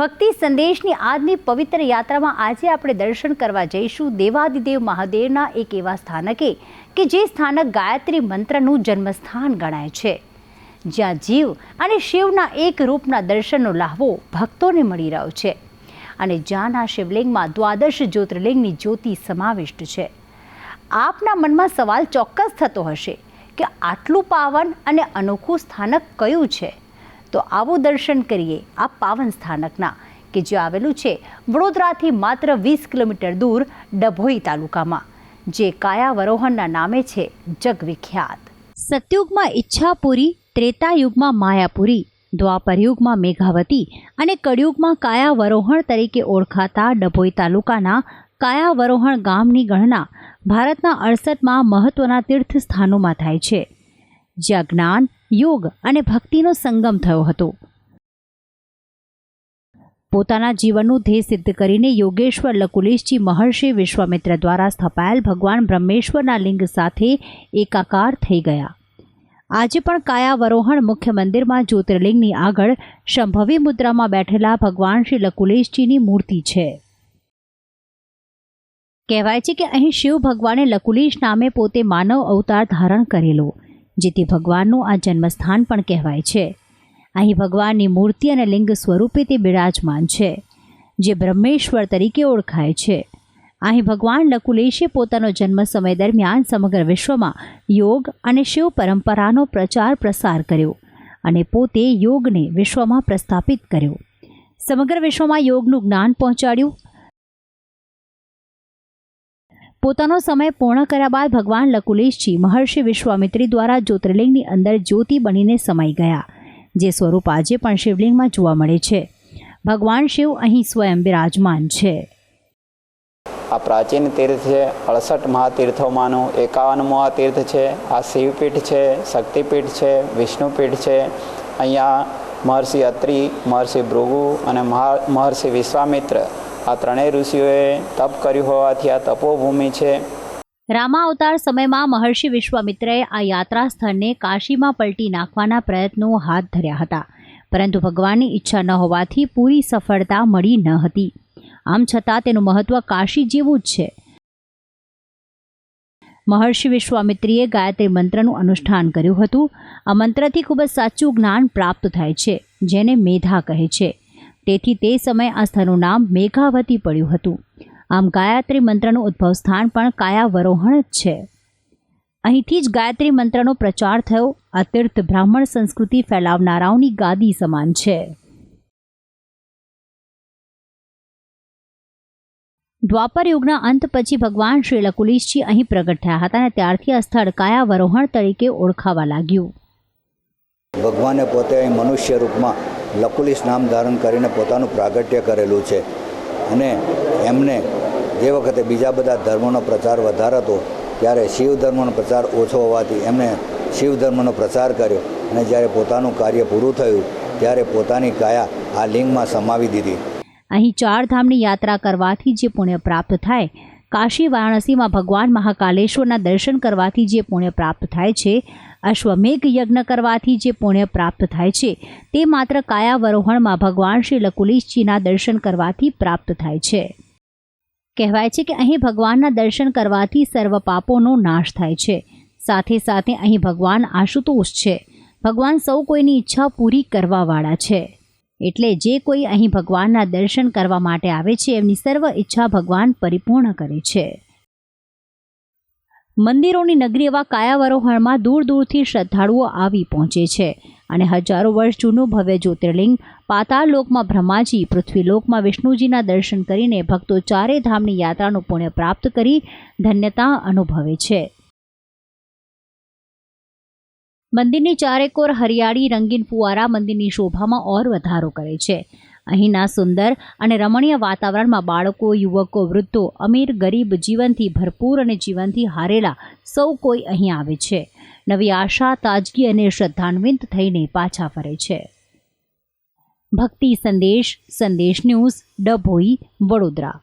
ભક્તિ સંદેશની આજની પવિત્ર યાત્રામાં આજે આપણે દર્શન કરવા જઈશું દેવાદિદેવ મહાદેવના એક એવા સ્થાનકે, કે જે સ્થાનક ગાયત્રી મંત્રનું જન્મસ્થાન ગણાય છે. જ્યાં જીવ અને શિવના એક રૂપના દર્શનનો લાહવો ભક્તોને મળી રહ્યો છે અને જ્યાંના શિવલિંગમાં દ્વાદશ જ્યોતિર્લિંગની જ્યોતિ સમાવિષ્ટ છે. આપના મનમાં સવાલ ચોક્કસ થતો હશે કે આટલું પાવન અને અનોખું સ્થાનક કયું છે? તો આવો દર્શન કરીએ આ પાવન સ્થાનકના, કે જે આવેલું છે વડોદરાથી માત્ર વીસ કિલોમીટર દૂર ડભોઈ તાલુકામાં, જે કાયાવરોહણના નામે છે જગવિખ્યાત. સતયુગમાં ઈચ્છાપુરી, ત્રેતાયુગમાં માયાપુરી, દ્વાપરયુગમાં મેઘાવતી અને કળિયુગમાં કાયાવરોહણ તરીકે ઓળખાતા ડભોઈ તાલુકાના કાયાવરોહણ ગામની ગણના ભારતના અડસઠમાં મહત્ત્વના તીર્થ સ્થાનોમાં થાય છે. જ્યાં જ્ઞાન યોગ અને ભક્તિનો સંગમ થયો હતો. પોતાના જીવનનું ધ્યેય સિદ્ધ કરીને યોગેશ્વર લકુલેશજી મહર્ષિ વિશ્વામિત્ર દ્વારા સ્થપાયેલ ભગવાન બ્રહ્મેશ્વરના લિંગ સાથે એકાકાર થઈ ગયા. આજે પણ કાયાવરોહણ મુખ્ય મંદિરમાં જ્યોતિર્લિંગની આગળ સંભવી મુદ્રામાં બેઠેલા ભગવાન શ્રી લકુલેશજીની મૂર્તિ છે. કહેવાય છે કે અહીં શિવ ભગવાને લકુલેશ નામે પોતે માનવ અવતાર ધારણ કરેલો. જેથી ભગવાનનું આ જન્મસ્થાન પણ કહેવાય છે. અહીં ભગવાનની મૂર્તિ અને લિંગ સ્વરૂપે તે બિરાજમાન છે, જે બ્રહ્મેશ્વર તરીકે ઓળખાય છે. અહીં ભગવાન નકુલેશે પોતાનો જન્મ સમય દરમિયાન સમગ્ર વિશ્વમાં યોગ અને શિવ પરંપરાનો પ્રચાર પ્રસાર કર્યો અને પોતે યોગને વિશ્વમાં પ્રસ્થાપિત કર્યો. સમગ્ર વિશ્વમાં યોગનું જ્ઞાન પહોંચાડ્યું પોતાનો સમય પૂર્ણ કર્યા બાદ ભગવાન લકુલેશજી મહર્ષિ વિશ્વામિત્રી દ્વારા જ્યોતિર્લિંગની અંદર જ્યોતિ બનીને સમાઈ ગયા, જે સ્વરૂપ આજે પણ શિવલિંગમાં જોવા મળે છે. ભગવાન શિવ અહીં સ્વયં બિરાજમાન છે. આ પ્રાચીન તીર્થ છે, અડસઠ મહાતીર્થોમાંનું એકાવનમો આ તીર્થ છે, આ શિવપીઠ છે, શક્તિપીઠ છે, વિષ્ણુપીઠ છે. અહીંયા મહર્ષિ અત્રિ મહર્ષિ ભૃગુ અને મહા, મહર્ષિ વિશ્વામિત્ર આ ત્રણેય ઋષિઓએ તપ કર્યું હોવાથી આ તપોભૂમિ છે. રામા અવતાર સમયમાં મહર્ષિ વિશ્વામિત્રએ આ યાત્રા સ્થળને કાશીમાં પલટી નાખવાના પ્રયત્નો હાથ ધર્યા હતા. પરંતુ ભગવાનની ઈચ્છા ન હોવાથી પૂરી સફળતા મળી ન હતી. આમ છતાં તેનું મહત્વ કાશી જેવું જ છે. મહર્ષિ વિશ્વામિત્રીએ ગાયત્રી મંત્રનું અનુષ્ઠાન કર્યું હતું. આ મંત્રથી ખૂબ જ સાચું જ્ઞાન પ્રાપ્ત થાય છે, જેને મેધા કહે છે. તેથી તે સમયે આ સ્થળનું નામ મેઘાવતી પડ્યું હતું. આમ ગાયત્રી મંત્રનું ઉદ્ભવ સ્થાન પણ કાયાવરોહણ જ છે. અહીંથી જ ગાયત્રી મંત્રનો પ્રચાર થયો. આ તીર્થ બ્રાહ્મણ સંસ્કૃતિ ફેલાવનારાઓની ગાદી સમાન છે. દ્વાપર યુગના અંત પછી ભગવાન શ્રી લકુલીશજી અહીં પ્રગટ થયા હતા અને ત્યારથી આ સ્થળ કાયાવરોહણ તરીકે ઓળખાવા લાગ્યું. ભગવાને પોતે અહીં મનુષ્ય રૂપમાં લકુલિશ નામ ધારણ કરીને પોતાનું પ્રાગટ્ય કરેલું છે. અને એમને જે વખતે બીજા બધા ધર્મોનો પ્રચાર વધારે હતો, ત્યારે શિવ ધર્મનો પ્રચાર ઓછો હોવાથી એમણે શિવ ધર્મનો પ્રચાર કર્યો. અને જ્યારે પોતાનું કાર્ય પૂરું થયું, ત્યારે પોતાની કાયા આ લિંગમાં સમાવી દીધી. અહીં ચાર ધામની યાત્રા કરવાથી જે પુણ્ય પ્રાપ્ત થાય, કાશી વારાણસીમાં ભગવાન મહાકાલેશ્વરના દર્શન કરવાથી જે પુણ્ય પ્રાપ્ત થાય છે અશ્વમેઘ યજ્ઞ કરવાથી જે પુણ્ય પ્રાપ્ત થાય છે, તે માત્ર કાયાવરોહણમાં ભગવાન શ્રી લકુલીશજીના દર્શન કરવાથી પ્રાપ્ત થાય છે. કહેવાય છે કે અહીં ભગવાનના દર્શન કરવાથી સર્વ પાપોનો નાશ થાય છે. સાથે સાથે અહીં ભગવાન આશુતોષ છે. ભગવાન સૌ કોઈની ઈચ્છા પૂરી કરવાવાળા છે. એટલે જે કોઈ અહીં ભગવાનના દર્શન કરવા માટે આવે છે, એમની સર્વ ઈચ્છા ભગવાન પરિપૂર્ણ કરે છે. મંદિરોની નગરી એવા કાયાવરોહણમાં દૂર દૂરથી શ્રદ્ધાળુઓ આવી પહોંચે છે અને હજારો વર્ષ જૂનું ભવ્ય જ્યોતિર્લિંગ પાતાળ લોકમાં બ્રહ્માજી, પૃથ્વીલોકમાં વિષ્ણુજીના દર્શન કરીને ભક્તો ચારે ધામની યાત્રાનું પુણ્ય પ્રાપ્ત કરી ધન્યતા અનુભવે છે. મંદિરની ચારેકોર હરિયાળી રંગીન ફુવારા મંદિરની શોભામાં ઓર વધારો કરે છે. અહીંના સુંદર અને રમણીય વાતાવરણમાં બાળકો, યુવકો, વૃદ્ધો, અમીર, ગરીબ જીવનથી ભરપૂર અને જીવનથી હારેલા સૌ કોઈ અહીં આવે છે. નવી આશા, તાજગી અને શ્રદ્ધાન્વિત થઈને પાછા ફરે છે. ભક્તિ સંદેશ સંદેશ ન્યૂઝ, ડભોઈ, વડોદરા.